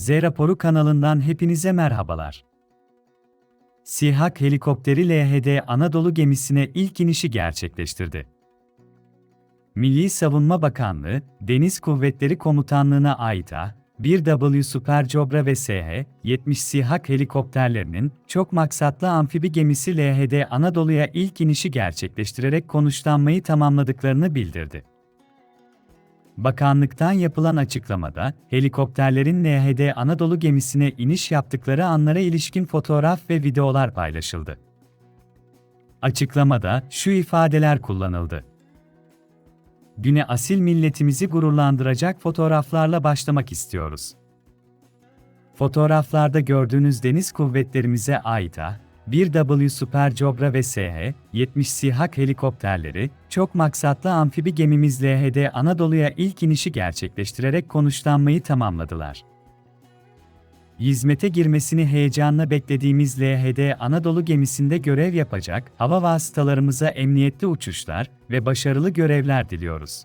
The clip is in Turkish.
Z raporu kanalından hepinize merhabalar. SİHAK helikopteri LHD Anadolu gemisine ilk inişi gerçekleştirdi. Milli Savunma Bakanlığı, Deniz Kuvvetleri Komutanlığı'na ait A-1W Super Cobra ve SH-70 SİHAK helikopterlerinin çok maksatlı amfibi gemisi LHD Anadolu'ya ilk inişi gerçekleştirerek konuşlanmayı tamamladıklarını bildirdi. Bakanlıktan yapılan açıklamada, helikopterlerin NHD Anadolu gemisine iniş yaptıkları anlara ilişkin fotoğraf ve videolar paylaşıldı. Açıklamada şu ifadeler kullanıldı. Güne asil milletimizi gururlandıracak fotoğraflarla başlamak istiyoruz. Fotoğraflarda gördüğünüz deniz kuvvetlerimize ait A-1W Super Cobra ve SH-70 SİHAK helikopterleri, çok maksatlı amfibi gemimiz LHD Anadolu'ya ilk inişi gerçekleştirerek konuşlanmayı tamamladılar. Hizmete girmesini heyecanla beklediğimiz LHD Anadolu gemisinde görev yapacak hava vasıtalarımıza emniyetli uçuşlar ve başarılı görevler diliyoruz.